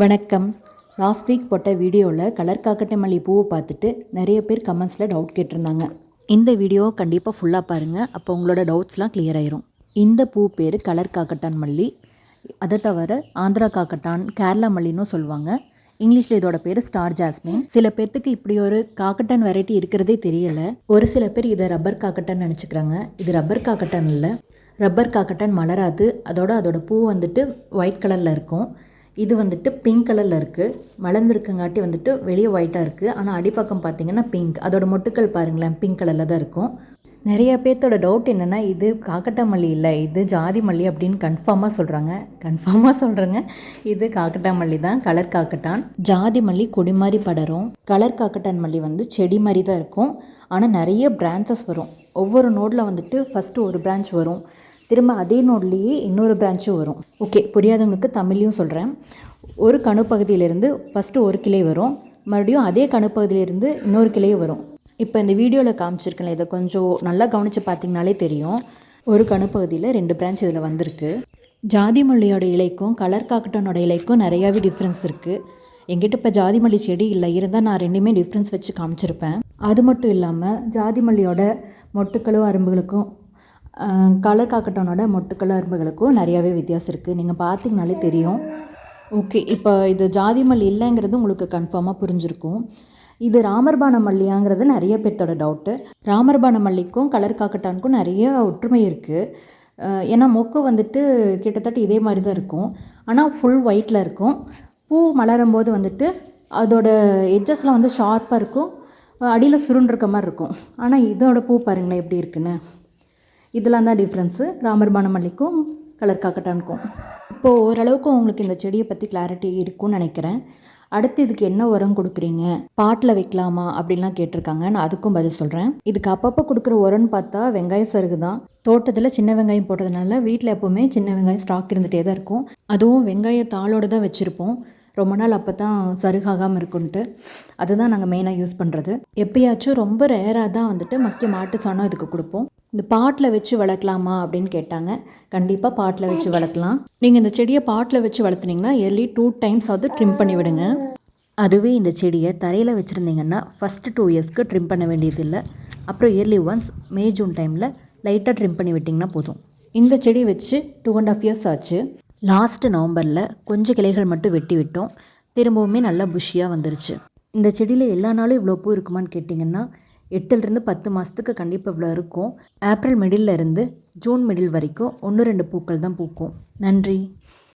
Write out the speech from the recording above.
வணக்கம். Last week போட்ட வீடியோவில் கலர் காக்கட்டை மல்லி பூவை பார்த்துட்டு நிறைய பேர் கமெண்ட்ஸில் டவுட் கேட்டிருந்தாங்க. இந்த வீடியோ கண்டிப்பாக ஃபுல்லாக பாருங்கள் அப்போ உங்களோட டவுட்ஸ்லாம் கிளியர் ஆயிரும். இந்த பூ பேர் கலர் காக்கட்டான் மல்லி. அதை தவிர ஆந்திரா காக்கட்டான் கேரளா மல்லின்னு சொல்லுவாங்க. இங்கிலீஷில் இதோட பேர் ஸ்டார் ஜாஸ்மின் சில பேர்த்துக்கு இப்படி ஒரு காக்கட்டான் வெரைட்டி இருக்கிறதே தெரியல. ஒரு சில பேர் இதை ரப்பர் காக்கட்டான் நினச்சிக்கிறாங்க. இது ரப்பர் காக்கட்டான் இல்லை. ரப்பர் காக்கட்டான் மலராது. அதோட அதோட பூ வந்துட்டு ஒயிட் கலரில் இருக்கும். இது வந்துட்டு பிங்க் கலரில் இருக்குது வளர்ந்துருக்கங்காட்டி வந்துட்டு வெளியே ஒயிட்டாக இருக்குது ஆனால் அடிப்பக்கம் பார்த்தீங்கன்னா பிங்க் அதோட மொட்டுக்கள் பாருங்களேன் பிங்க் கலரில் தான் இருக்கும். நிறைய பேர்த்தோட டவுட் என்னென்னா இது காக்கட்டா மல்லி இல்லை இது ஜாதி மல்லி அப்படின்னு கன்ஃபார்மாக சொல்கிறாங்க கன்ஃபார்மாக சொல்கிறேங்க இது காக்கட்டா மல்லி தான் கலர் காக்கட்டான். ஜாதி மல்லி கொடி மாதிரி படரும். கலர் காக்கட்டான் மல்லி வந்து செடி மாதிரி தான் இருக்கும். ஆனால் நிறைய பிரான்ச்சஸ் வரும். ஒவ்வொரு நோடில் வந்துட்டு ஃபஸ்ட்டு ஒரு பிரான்ச் வரும். திரும்ப அதே நோட்லேயே இன்னொரு பிரான்ச்சும் வரும். ஓகே புரியாதவங்களுக்கு தமிழ்லையும் சொல்கிறேன் ஒரு கணுப்பகுதியிலேருந்து ஃபஸ்ட்டு ஒரு கிளை வரும். மறுபடியும் அதே கணுப்பகுதியிலேருந்து இன்னொரு கிளையும் வரும். இப்போ இந்த வீடியோவில் காமிச்சிருக்கேன் இதை கொஞ்சம் நல்லா கவனித்து பார்த்தீங்கனாலே தெரியும். ஒரு கணுப்பகுதியில் ரெண்டு பிரான்ச் இதில் வந்திருக்கு. ஜாதி மல்லியோட இலைக்கும் கலர் காக்கட்டனோட இலைக்கும் நிறையாவே டிஃப்ரென்ஸ் இருக்குது எங்கிட்ட இப்போ ஜாதி மல்லி செடி இல்லை இருந்தால் நான் ரெண்டுமே டிஃப்ரென்ஸ் வச்சு காமிச்சிருப்பேன். அது மட்டும் இல்லாமல் ஜாதி மல்லியோட மொட்டுக்களும் அரும்புகளுக்கும் கலர் காக்கட்டனோட கலர் அரும்புகளுக்கும் நிறையாவே வித்தியாசம் இருக்குது நீங்கள் பார்த்தீங்கனாலே தெரியும். ஓகே இப்போ இது ஜாதி மல்லி இல்லைங்கிறது உங்களுக்கு கன்ஃபார்மாக புரிஞ்சிருக்கும். இது ராமர்பான மல்லியாங்கிறது நிறைய பேர்த்தோட டவுட்டு ராமர்பான மல்லிக்கும் கலர் காக்கட்டானுக்கும் நிறைய ஒற்றுமை இருக்குது ஏன்னா மொக்கு வந்துட்டு கிட்டத்தட்ட இதே மாதிரி தான் இருக்கும். ஆனால் ஃபுல் ஒயிட்டில் இருக்கும். பூ மலரும் போது வந்துட்டு அதோட எட்ஜஸ்லாம் வந்து ஷார்ப்பாக இருக்கும். அடியில் சுருண்டிருக்க மாதிரி இருக்கும். ஆனால் இதோட பூ பாருங்களேன் எப்படி இருக்குன்னு. இதெல்லாம் தான் டிஃப்ரென்ஸு ராமர்பான மல்லிக்கும் கலர் காக்கட்டானுக்கும். இப்போது ஓரளவுக்கு உங்களுக்கு இந்த செடியை பற்றி கிளாரிட்டி இருக்கும்னு நினைக்கிறேன். அடுத்து இதுக்கு என்ன உரம் கொடுக்குறீங்க? பாட்டில் வைக்கலாமா அப்படின்லாம் கேட்டிருக்காங்க. நான் அதுக்கும் பதில் சொல்கிறேன் இதுக்கு அப்பப்போ கொடுக்குற உரம்னு பார்த்தா வெங்காய சருகு தான். தோட்டத்தில் சின்ன வெங்காயம் போட்டதுனால வீட்டில் எப்போவுமே சின்ன வெங்காயம் ஸ்டாக் இருந்துகிட்டே தான் இருக்கும். அதுவும் வெங்காய தாளோடு தான் வச்சுருப்போம். ரொம்ப நாள் அப்போ தான் சருகாகாமல் இருக்குன்ட்டு. அதுதான் நாங்கள் மெயினாக யூஸ் பண்ணுறது எப்பயாச்சும் ரொம்ப ரேராக தான் வந்துட்டு மக்கிய மாட்டு சாணம் இதுக்கு கொடுப்போம். இந்த பாட்டில் வச்சு வளர்க்கலாமா அப்படின்னு கேட்டாங்க. கண்டிப்பாக பாட்டில் வச்சு வளர்க்கலாம். நீங்கள் இந்த செடியை பாட்டில் வச்சு வளர்த்துனீங்கன்னா இயர்லி டூ டைம்ஸ் ஆகுது ட்ரிம் பண்ணி விடுங்க. அதுவே இந்த செடியை தரையில் வச்சுருந்தீங்கன்னா ஃபஸ்ட்டு டூ இயர்ஸ்க்கு ட்ரிம் பண்ண வேண்டியதில்லை அப்புறம் இயர்லி ஒன்ஸ் மே ஜூன் டைமில் லைட்டாக ட்ரிம் பண்ணி விட்டிங்கன்னா போதும். இந்த செடி வச்சு டூ அண்ட் ஆஃப் இயர்ஸ் ஆச்சு. லாஸ்ட்டு நவம்பரில் கொஞ்சம் கிளைகள் மட்டும் வெட்டி விட்டோம் திரும்பவுமே நல்லா புஷியாக வந்துருச்சு. இந்த செடியில் எல்லா நாளும் இவ்வளோ பூ இருக்குமான்னு கேட்டிங்கன்னா எட்டுலேருந்து பத்து மாதத்துக்கு கண்டிப்பாக இவ்வளோ இருக்கும். ஏப்ரல் மிடில் இருந்து ஜூன் மிடில் வரைக்கும் ஒன்று ரெண்டு பூக்கள் தான் பூக்கும். நன்றி.